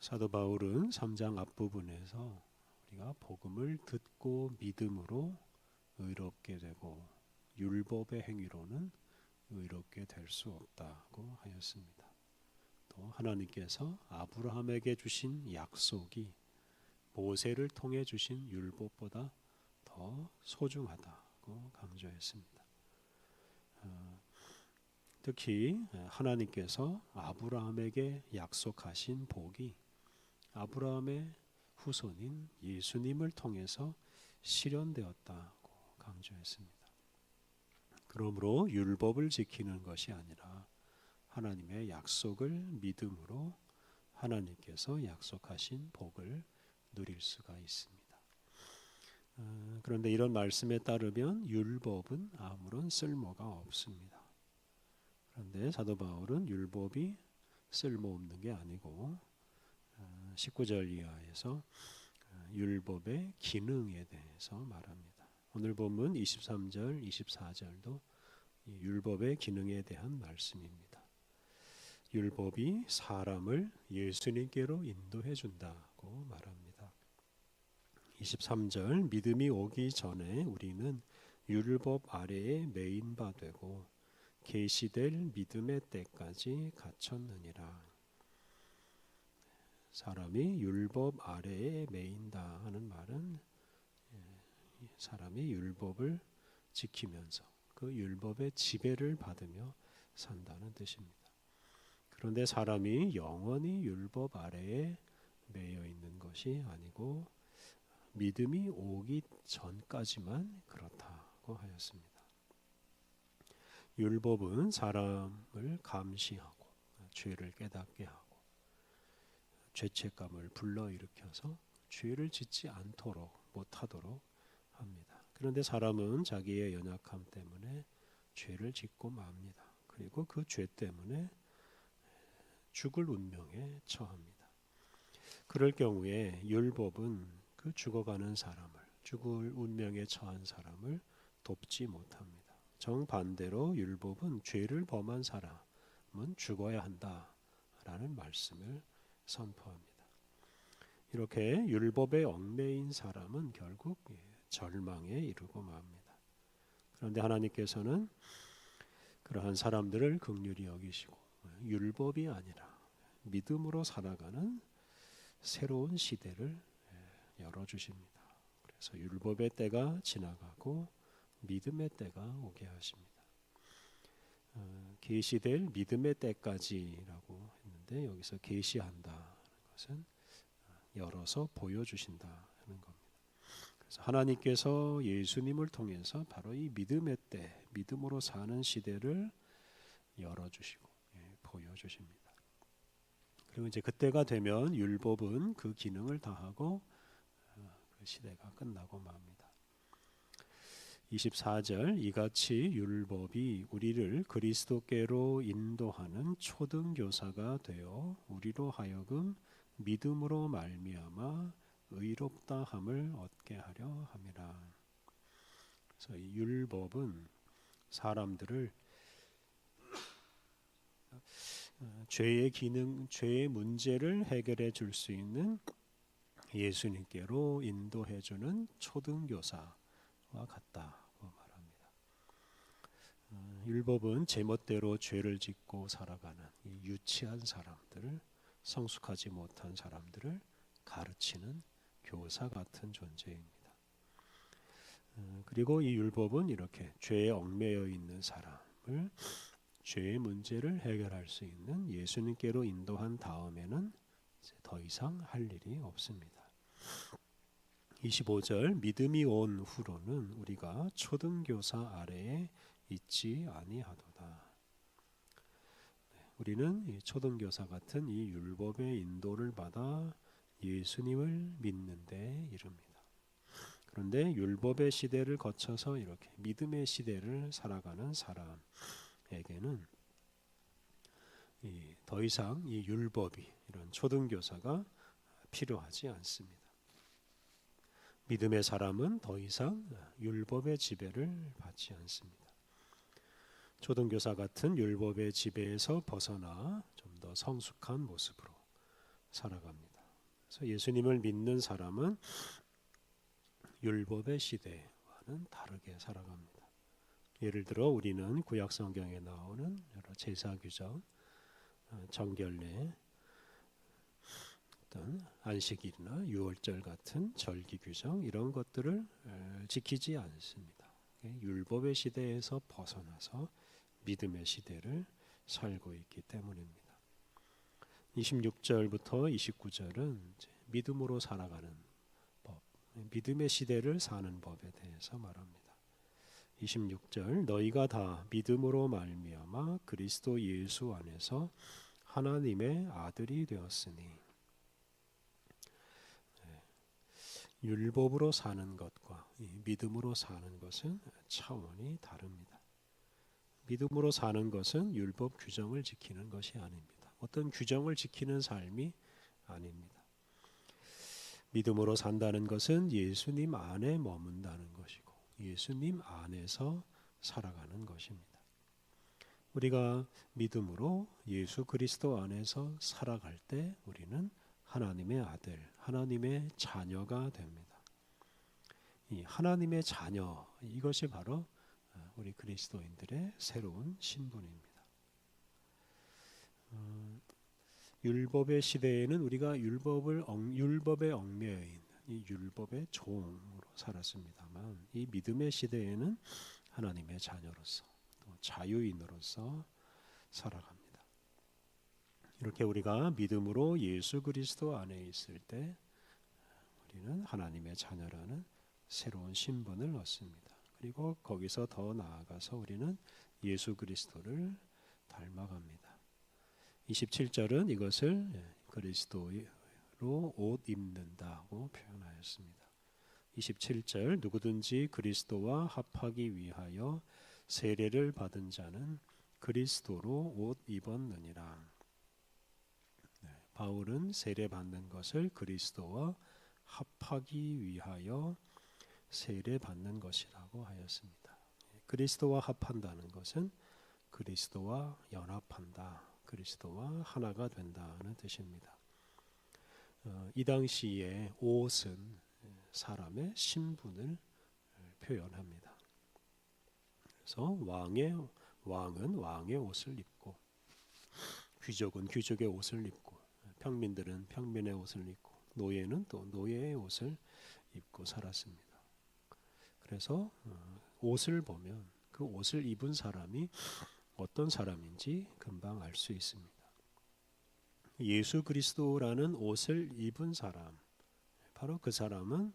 사도 바울은 3장 앞부분에서 우리가 복음을 듣고 믿음으로 의롭게 되고 율법의 행위로는 의롭게 될 수 없다고 하였습니다. 또 하나님께서 아브라함에게 주신 약속이 모세를 통해 주신 율법보다 더 소중하다고 강조했습니다. 어, 특히 하나님께서 아브라함에게 약속하신 복이 아브라함의 후손인 예수님을 통해서 실현되었다고 강조했습니다. 그러므로 율법을 지키는 것이 아니라 하나님의 약속을 믿음으로 하나님께서 약속하신 복을 누릴 수가 있습니다. 어, 그런데 이런 말씀에 따르면 율법은 아무런 쓸모가 없습니다. 그런데 사도 바울은 율법이 쓸모없는 게 아니고 19절 어, 이하에서 어, 율법의 기능에 대해서 말합니다. 오늘 본문 23절, 24절도 율법의 기능에 대한 말씀입니다. 율법이 사람을 예수님께로 인도해 준다고 말합니다. 23절 믿음이 오기 전에 우리는 율법 아래에 매인 바 되고 계시될 믿음의 때까지 갇혔느니라. 사람이 율법 아래에 매인다 하는 말은 예, 사람이 율법을 지키면서 그 율법의 지배를 받으며 산다는 뜻입니다. 그런데 사람이 영원히 율법 아래에 매여 있는 것이 아니고 믿음이 오기 전까지만 그렇다고 하였습니다. 율법은 사람을 감시하고 죄를 깨닫게 하고 죄책감을 불러일으켜서 죄를 짓지 않도록 못하도록 합니다. 그런데 사람은 자기의 연약함 때문에 죄를 짓고 맙니다. 그리고 그 죄 때문에 죽을 운명에 처합니다. 그럴 경우에 율법은 그 죽어가는 사람을 죽을 운명에 처한 사람을 돕지 못합니다. 정반대로 율법은 죄를 범한 사람은 죽어야 한다라는 말씀을 선포합니다. 이렇게 율법에 얽매인 사람은 결국 예, 절망에 이르고 맙니다. 그런데 하나님께서는 그러한 사람들을 극률히 여기시고 율법이 아니라 믿음으로 살아가는 새로운 시대를 예, 열어 주십니다. 그래서 율법의 때가 지나가고 믿음의 때가 오게 하십니다. 어, 계시될 믿음의 때까지라고 했는데 여기서 계시한다는 것은 열어서 보여주신다 하는 겁니다. 그래서 하나님께서 예수님을 통해서 바로 이 믿음의 때, 믿음으로 사는 시대를 열어주시고 예, 보여주십니다. 그리고 이제 그때가 되면 율법은 그 기능을 다하고 어, 그 시대가 끝나고 맙니다. 24절 이같이 율법이 우리를 그리스도께로 인도하는 초등 교사가 되어 우리로 하여금 믿음으로 말미암아 의롭다 함을 얻게 하려 함이라. 그래서 이 율법은 사람들을 어, 죄의 기능, 죄의 문제를 해결해 줄 수 있는 예수님께로 인도해 주는 초등 교사와 같다고 말합니다. 어, 율법은 제멋대로 죄를 짓고 살아가는 유치한 사람들을 성숙하지 못한 사람들을 가르치는 교사 같은 존재입니다. 어, 그리고 이 율법은 이렇게 죄에 얽매여 있는 사람을 죄의 문제를 해결할 수 있는 예수님께로 인도한 다음에는 더 이상 할 일이 없습니다. 25절 믿음이 온 후로는 우리가 초등교사 아래에 있지 아니하도다. 우리는 초등교사 같은 이 율법의 인도를 받아 예수님을 믿는데 이릅니다. 그런데 율법의 시대를 거쳐서 이렇게 믿음의 시대를 살아가는 사람에게는 더 이상 이 율법이 이런 초등교사가 필요하지 않습니다. 믿음의 사람은 더 이상 율법의 지배를 받지 않습니다. 초등교사 같은 율법의 지배에서 벗어나 좀 더 성숙한 모습으로 살아갑니다. 그래서 예수님을 믿는 사람은 율법의 시대와는 다르게 살아갑니다. 예를 들어 우리는 구약 성경에 나오는 여러 제사 규정, 어, 정결례, 어떤 안식일이나 유월절 같은 절기 규정 이런 것들을 에, 지키지 않습니다. 예, 율법의 시대에서 벗어나서 믿음의 시대를 살고 있기 때문입니다. 26절부터 29절은 믿음으로 살아가는 법, 믿음의 시대를 사는 법에 대해서 말합니다. 26절 너희가 다 믿음으로 말미암아 그리스도 예수 안에서 하나님의 아들이 되었으니 율법으로 사는 것과 믿음으로 사는 것은 차원이 다릅니다. 믿음으로 사는 것은 율법 규정을 지키는 것이 아닙니다. 어떤 규정을 지키는 삶이 아닙니다. 믿음으로 산다는 것은 예수님 안에 머문다는 것이고 예수님 안에서 살아가는 것입니다. 우리가 믿음으로 예수 그리스도 안에서 살아갈 때 우리는 하나님의 아들, 하나님의 자녀가 됩니다. 이 하나님의 자녀 이것이 바로 어, 우리 그리스도인들의 새로운 신분입니다. 어, 율법의 시대에는 우리가 율법을 율법에 얽매여 있는 이 율법의 종으로 살았습니다만 이 믿음의 시대에는 하나님의 자녀로서 또 자유인으로서 살아갑니다. 이렇게 우리가 믿음으로 예수 그리스도 안에 있을 때 우리는 하나님의 자녀라는 새로운 신분을 얻습니다. 그리고 거기서 더 나아가서 우리는 예수 그리스도를 닮아갑니다. 27절은 이것을 그리스도로 옷 입는다고 표현하였습니다. 27절 누구든지 그리스도와 합하기 위하여 세례를 받은 자는 그리스도로 옷 입었느니라. 바울은 세례 받는 것을 그리스도와 합하기 위하여 세례 받는 것이라고 하였습니다. 그리스도와 합한다는 것은 그리스도와 연합한다. 그리스도와 하나가 된다는 뜻입니다. 어, 이 당시에 옷은 사람의 신분을 표현합니다. 그래서 왕의 왕은 왕의 옷을 입고 귀족은 귀족의 옷을 입고 평민들은 평민의 옷을 입고 노예는 또 노예의 옷을 입고 살았습니다. 그래서 어, 옷을 보면 그 옷을 입은 사람이 어떤 사람인지 금방 알 수 있습니다. 예수 그리스도라는 옷을 입은 사람, 바로 그 사람은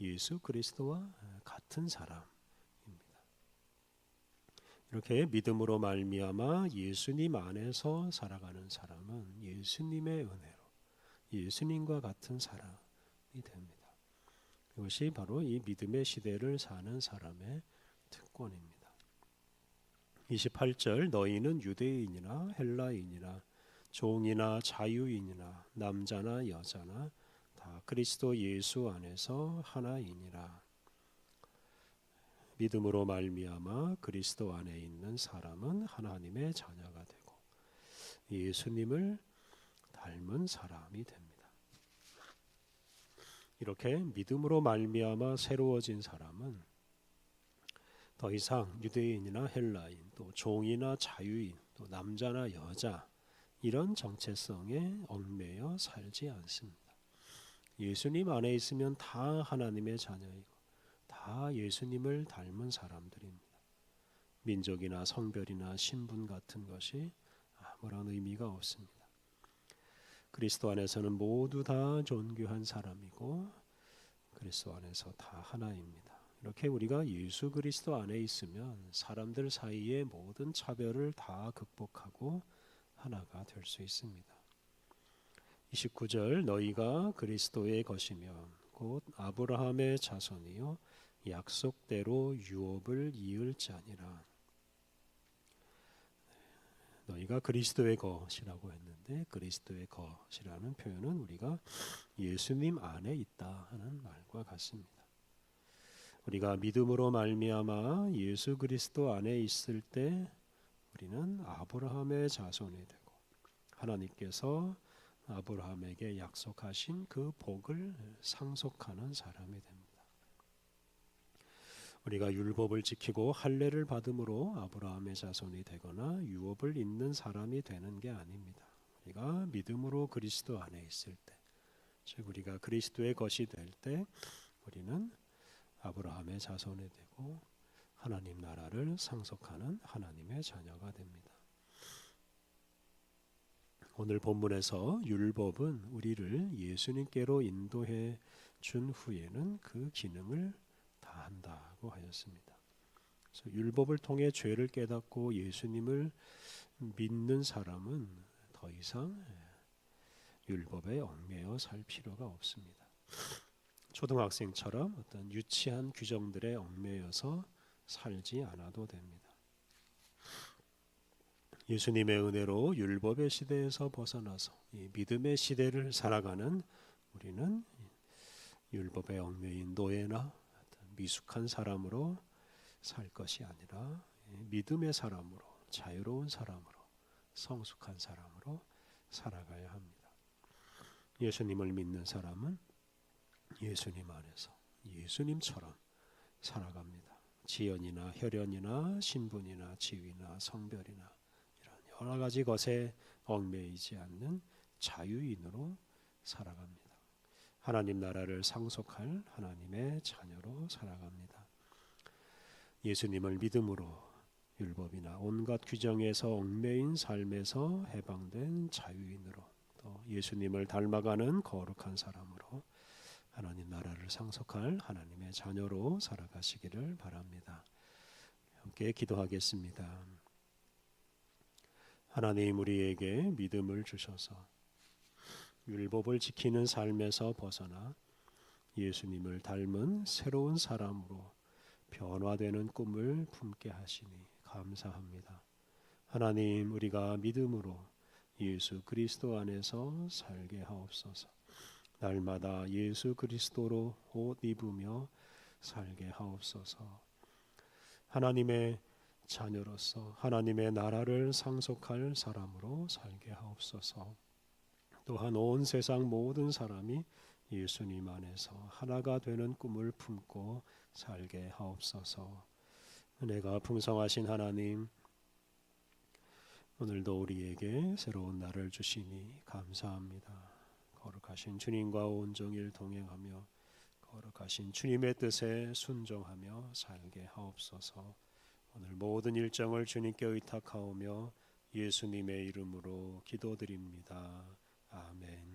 예수 그리스도와 같은 사람. 이렇게 믿음으로 말미암아 예수님 안에서 살아가는 사람은 예수님의 은혜로 예수님과 같은 사람이 됩니다. 이것이 바로 이 믿음의 시대를 사는 사람의 특권입니다. 28절 너희는 유대인이나 헬라인이나 종이나 자유인이나 남자나 여자나 다 그리스도 예수 안에서 하나이니라. 믿음으로 말미암아 그리스도 안에 있는 사람은 하나님의 자녀가 되고 예수님을 닮은 사람이 됩니다. 이렇게 믿음으로 말미암아 새로워진 사람은 더 이상 유대인이나 헬라인 또 종이나 자유인 또 남자나 여자 이런 정체성에 얽매여 살지 않습니다. 예수님 안에 있으면 다 하나님의 자녀이고 다 예수님을 닮은 사람들입니다. 민족이나 성별이나 신분 같은 것이 아무런 의미가 없습니다. 그리스도 안에서는 모두 다 존귀한 사람이고 그리스도 안에서 다 하나입니다. 이렇게 우리가 예수 그리스도 안에 있으면 사람들 사이의 모든 차별을 다 극복하고 하나가 될 수 있습니다. 29절 너희가 그리스도의 것이면 곧 아브라함의 자손이요 약속대로 유업을 이을 자니라. 너희가 그리스도의 것이라고 했는데 그리스도의 것이라는 표현은 우리가 예수님 안에 있다 하는 말과 같습니다. 우리가 믿음으로 말미암아 예수 그리스도 안에 있을 때 우리는 아브라함의 자손이 되고 하나님께서 아브라함에게 약속하신 그 복을 상속하는 사람이 됩니다. 우리가 율법을 지키고 할례를 받음으로 아브라함의 자손이 되거나 유업을 잇는 사람이 되는 게 아닙니다. 우리가 믿음으로 그리스도 안에 있을 때, 즉 우리가 그리스도의 것이 될 때 우리는 아브라함의 자손이 되고 하나님 나라를 상속하는 하나님의 자녀가 됩니다. 오늘 본문에서 율법은 우리를 예수님께로 인도해 준 후에는 그 기능을 다 한다고 하였습니다. 그래서 율법을 통해 죄를 깨닫고 예수님을 믿는 사람은 더 이상 율법에 얽매여 살 필요가 없습니다. 초등학생처럼 어떤 유치한 규정들에 얽매여서 살지 않아도 됩니다. 예수님의 은혜로 율법의 시대에서 벗어나서 이 믿음의 시대를 살아가는 우리는 율법의 얽매인 노예나 미숙한 사람으로 살 것이 아니라 믿음의 사람으로 자유로운 사람으로 성숙한 사람으로 살아가야 합니다. 예수님을 믿는 사람은 예수님 안에서 예수님처럼 살아갑니다. 지연이나 혈연이나 신분이나 지위나 성별이나 이런 여러 가지 것에 얽매이지 않는 자유인으로 살아갑니다. 하나님 나라를 상속할 하나님의 자녀로 살아갑니다. 예수님을 믿음으로 율법이나 온갖 규정에서 얽매인 삶에서 해방된 자유인으로 또 예수님을 닮아가는 거룩한 사람으로 하나님 나라를 상속할 하나님의 자녀로 살아가시기를 바랍니다. 함께 기도하겠습니다. 하나님 우리에게 믿음을 주셔서 율법을 지키는 삶에서 벗어나 예수님을 닮은 새로운 사람으로 변화되는 꿈을 품게 하시니 감사합니다. 하나님 우리가 믿음으로 예수 그리스도 안에서 살게 하옵소서. 날마다 예수 그리스도로 옷 입으며 살게 하옵소서. 하나님의 자녀로서 하나님의 나라를 상속할 사람으로 살게 하옵소서. 또한 온 세상 모든 사람이 예수님 안에서 하나가 되는 꿈을 품고 살게 하옵소서. 은혜가 풍성하신 하나님, 오늘도 우리에게 새로운 날을 주시니 감사합니다. 거룩하신 주님과 온종일 동행하며 거룩하신 주님의 뜻에 순종하며 살게 하옵소서. 오늘 모든 일정을 주님께 의탁하오며 예수님의 이름으로 기도드립니다. 아멘.